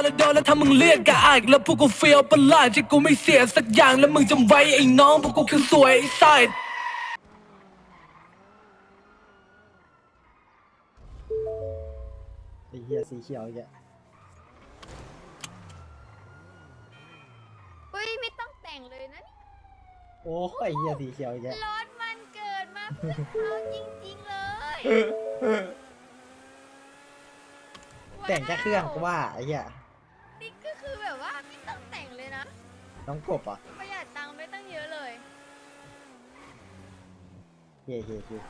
อนแล้วโดนแล้วถ้ามึงเรียกกะอายแล้วพวกกูเฟียวประหลาดที่กูไม่เสียสักอย่างแล้วมึงจำไว้ไอ้น้องพวกกูคือสวยไอ้ไซดไอ้เหี้ยสีเขียวอีกแล้วอุ้ยไม่ต้องแต่งเลยนะนี่โอ้ยไอ้เหี้ยสีเขียวอีกแล้วรถมันเกิดมาเพื่อเขาจริงๆเลยแต่งแค่เครื่องก็ว่าไอ้เหี้ย น้องกบอะประหยัดตังค์ไปตั้งเยอะเลยเฮ้ยเฮ้ยเฮ้ย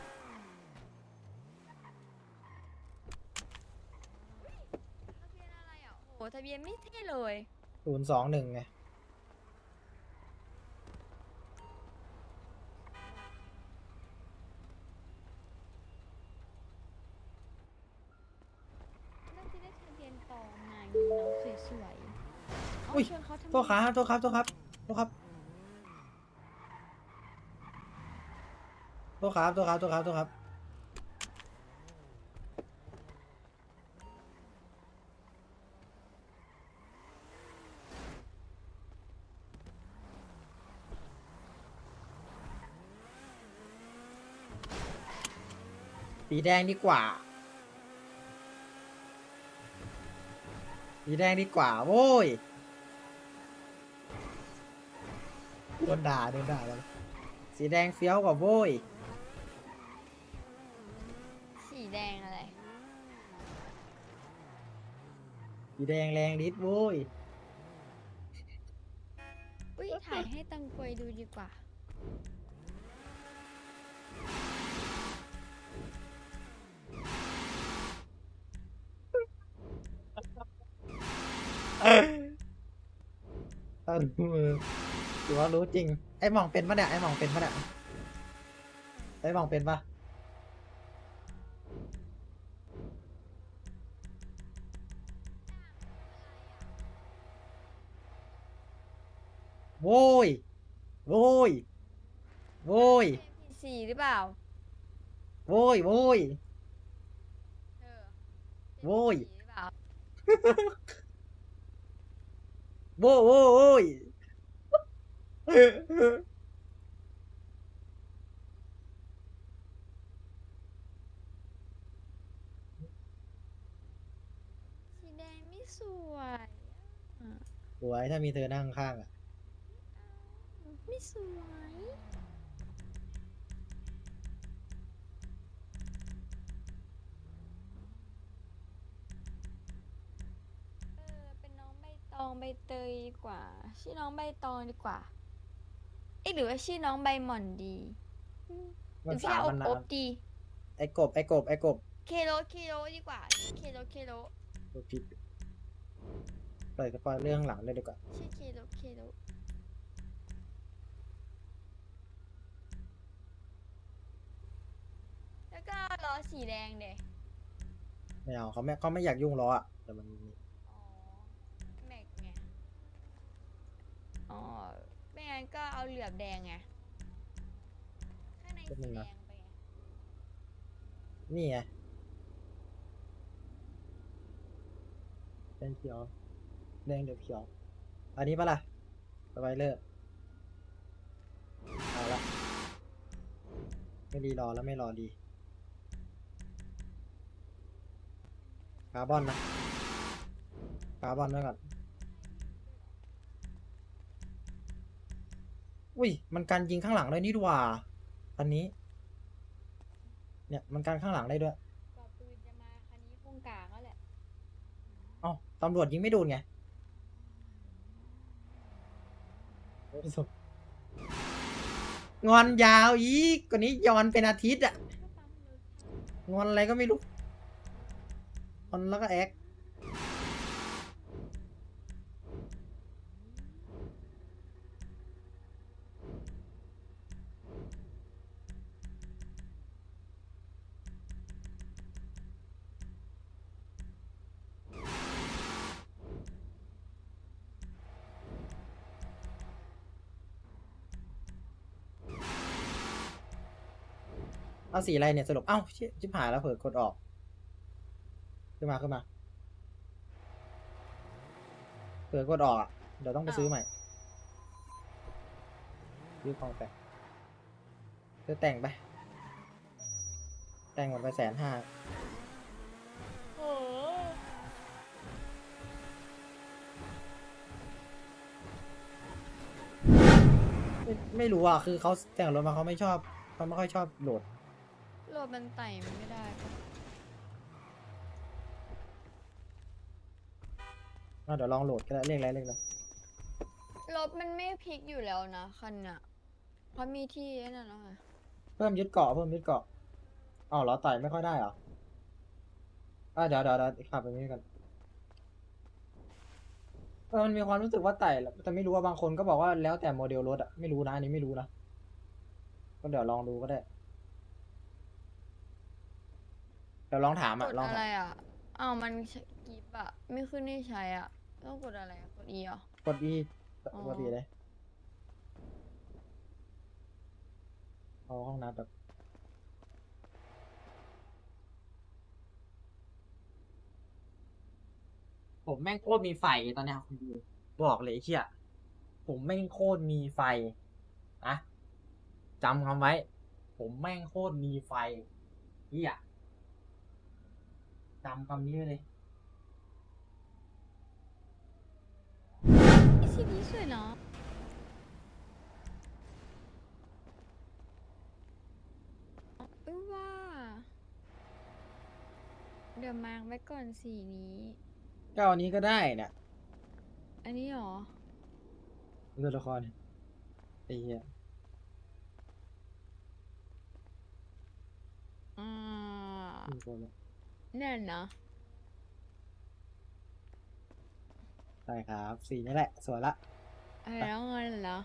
ทะเบียนอะไรอะโอ้โหทะเบียนไม่เท่เลยศูนย์สองหนึ่งไง อาอุ้ย ชวนเขาทำไมโทษครับโทษครับโทษครับโทษครับโทษครับโทษครับโทษครับโทษครับสีแดงดีกว่า สีแดงดีกว่าโว้ย โดนด่าโดนด่าแล้วสีแดงเฟี้ยวกว่าโว้ยสีแดงอะไร สีแดงแรงฤทธิ์โว้ยอุ้ยถ่ายให้ตังกวยดูดีกว่าเออ ถือว่ารู้จริง ไอ้หมองเป็นปะเนี่ย ไอ้หมองเป็นปะเนี่ย ไอ้หมองเป็นปะโว้ยโว้ยโว้ยสีหรือเปล่า โว้ยโว้ย เออโว้ยสีหรือเปล่า โว้ยโว้ยโว้ย สีแดงไม่สวยอะสวยถ้ามีเธอนั่งข้างๆอะ ไม่สวย เออ เป็นน้องใบตองใบเตยดีกว่า ชื่อน้องใบตองดีกว่า เอ๊ะหรือว่าชื่อน้องใบหม่อนดีอืมหมัรืนอพี่สามเอามันอบนาอนบดี ไอ้กบไอ้กบไอ้กบเคโลเคโลดีกว่า เคโลเคโลกดผิดเปิดกระเป๋าเรื่องหลังเลยดีกว่าชื่อเคโลเคโลแล้วก็ล้อสีแดงเดยไม่เอาเขาไม่เขาไม่อยากยุ่งล้ออะแต่มันมีอ๋อ แม็กไง อ๋อไม่ งั้นก็เอาเหลือบแดงไงข้างในสีแดงไปไงนี่ไงเป็นเขียว แดงเดี๋ยวเขียว อันนี้ปะล่ะสไปเลอร์เอาละ ไม่รีรอแล้วไม่รอดี คาร์บอนนะ คาร์บอนไว้ก่อน อุ้ย มันการยิงข้างหลังได้นี่ดว่า อันนี้ เนี่ยมันการข้างหลังได้ด้วยกว่าปืนจะมาคันนี้คงกลางแล้วแหละเอ้าตำรวจยิงไม่โดนไงงอนยาวอีกกว่านี้ย้อนเป็นอาทิตย์อะก็ปั๊มรถงอนอะไรก็ไม่รู้งอนแล้วก็แอค เอาสีอะไรเนี่ยสรุป เอ้าชิชิบหายแล้วเผลอกดออก ขึ้นมาขึ้นมาเผื่อกดออกอะเดี๋ยวต้องไปซื้อใหม่ซื้อของไปซื้อแต่งไป แต่งหมดไปแสนห้าโอ้ไม่ไม่รู้อะคือเขาแต่งรถมาเขาไม่ชอบเขาไม่ค่อยชอบโหลด โหลดมันไต่มันไม่ได้ปะอะเดี๋ยวลองโหลดก็ได้เลขอะไรเลขอะไรรถมันไม่พลิกอยู่แล้วนะคันน่ะเพราะมีที่ไอ้นั่นแล้วไงเพิ่มยึดเกาะเพิ่มยึดเกาะอ๋อเหรอไต่ไม่ค่อยได้เหรออะเดี๋ยวเดี๋ยวเดี๋ยวขับไปนี้กันเออมันมีความรู้สึกว่าไต่แหละแต่ไม่รู้ว่าบางคนก็บอกว่าแล้วแต่โมเดลรถอะไม่รู้นะอันนี้ไม่รู้นะก็เดี๋ยวลองดูก็ได้ เดี๋ยวลองถามกอะดลองอะถาไรมอะอ้าวมันกิฟอะไม่ขึ้นให้ใช้อะต้องกดอะไรอะกด E เหรอ กด E อ๋อกด E เลยเอาห้องน้ำแบบผมแม่งโคตรมีไฟตอนเนี้ยคุณดูบอกเลยไอ้เชี่ยผมแม่งโคตรมีไฟนะจำคำไว้ ผมแม่งโคตรมีไฟเฮีย จำคำนี้ไว้เลยไอสีนี้สวยเนาะเอ้ยว่า เดี๋ยวมาร์กไว้ก่อนสีนี้ ก็อันนี้ก็ได้เนี่ยอันนี้เหรอ ตัวละครเนี่ยไอ้เหี้ยอ่ามีคน ละแน่นนะใช่ครับสีนี่แหละ สวยละ อะไรแล้วเงินเหรอ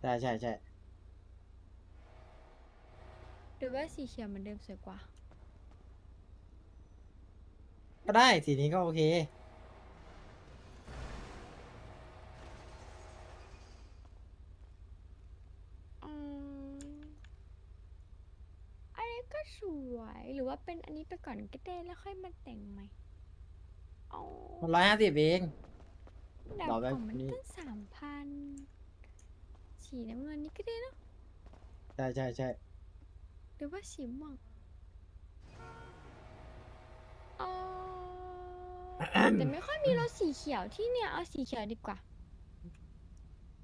ใช่ใช่ใช่หรือว่าสีเขียวเหมือนเดิมสวยกว่า ก็ได้สีนี้ก็โอเค อืมอันนี้ก็ สวยหรือว่าเป็นอันนี้ไปก่อนก็ได้แล้วค่อยมาแต่งใหม่เอามันร้อยห้าสิบเอง ดาบเราได้ของมันนี่ตั้งสามพันสีน้ำเงินนี่ก็ได้เนอะใช่ใช่ใช่หรือว่าสีม่วงเอาแต่ไม่ค่อยมีรถสีเขียวที่เนี่ยเอาสีเขียวดีกว่า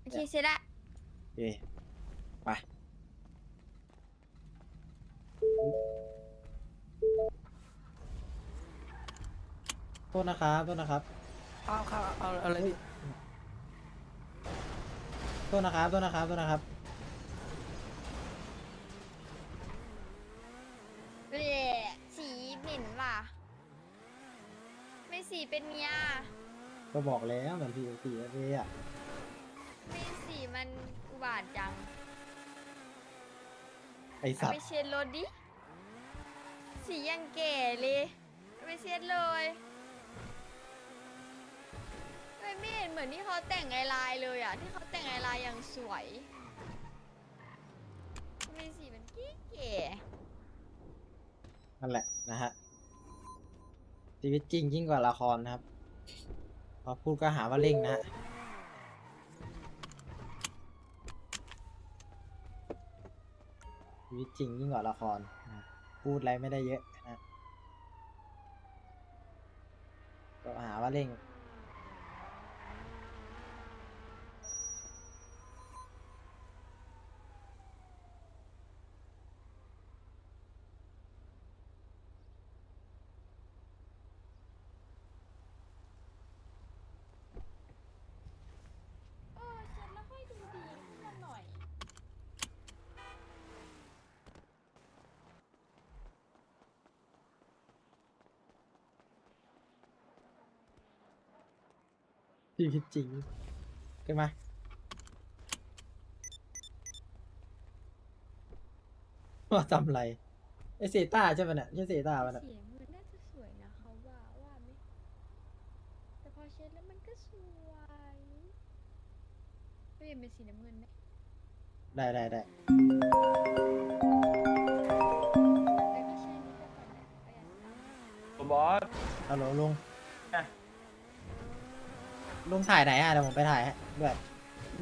โอเคเสร็จละโอเคไป โทษนะครับโทษนะครับเอาครับเอาอะไรพี่โทษนะครับโทษนะครับโทษนะครับเละสีเหม็นว่ะ ไม่สีเป็นเนี้ยก็บอกแล้วเหมือนพี่สีอะไรอะไม่สีมันอุบาทจัง ไอเอาสัตไปว์เช็ดรถดิ สียังแก่เลยเอาไปเช็ดเลยไม่ไม่เห็นเหมือนที่เขาแต่งไอลายเลยอะ ที่เขาแต่งไอลายอย่างสวยไม่สีมันเก๋เก๋นั่นแหละนะฮะชีวิตจริงยิ่งกว่าละครนะครับพอพูดก็หาว่าเร่งนะฮะ ชีวิตจริงยิ่งกว่าละครนะพูดอะไรไม่ได้เยอะนะก็หาว่าเร่ง เออเช็ดแล้วค่อยดูดีขึ้นมาหน่อย ชีวิตจริงขึ้นมาว่าทำไรไอเซต้าใช่ปะเนี่ยใช่เซต้าปะเนี่ยสีน้ำเงินน่าจะสวยนะเขาว่าว่าไหมแต่พอเช็ดแล้วมันก็สวยเปลี่ยนเป็นสีน้ำเงินไหมได้ได้ได้แต่ก็ใช้นี่ไปก่อนแหละประหยัดตังค์บอส ฮัลโหลลุง ลุงถ่ายไหนอะเดี๋ยวผมไปถ่ายให้ด้วย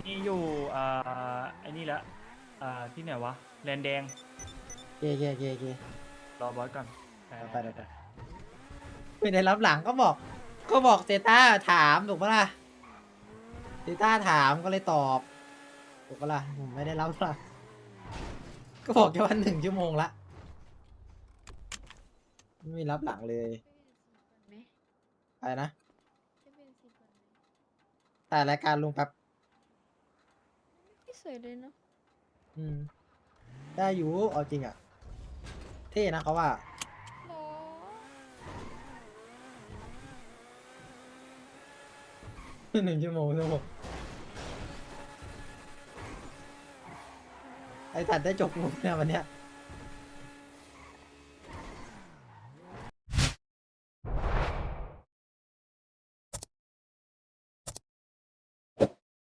นี่อยู่อ่าไอ้นี่ละอ่าที่ไหนวะแลนแดงเกเกเกเกรอบอสก่อนเดี๋ยวไปเดี๋ยวไปไม่ได้รับหลังก็บอก ก็บอกเซต้าถามถูกปะล่ะเซต้าถามก็เลยตอบถูกปะล่ะผมไม่ได้รับหลังก็บอกแค่วันหนึ่งชั่วโมงละไม่มีรับหลังเลยไหมอะไรนะจะเป็นสีก่อนไหม แต่รายการลุงแป๊บไม่สวยเลยเนาะอืม ได้อยู่เอาจริงอะ เท่นะเขาว่าโหหนึ่งชั่วโมงชั่วโมงไอ้สัตว์ได้จบมุกเนี่ยวันเนี้ย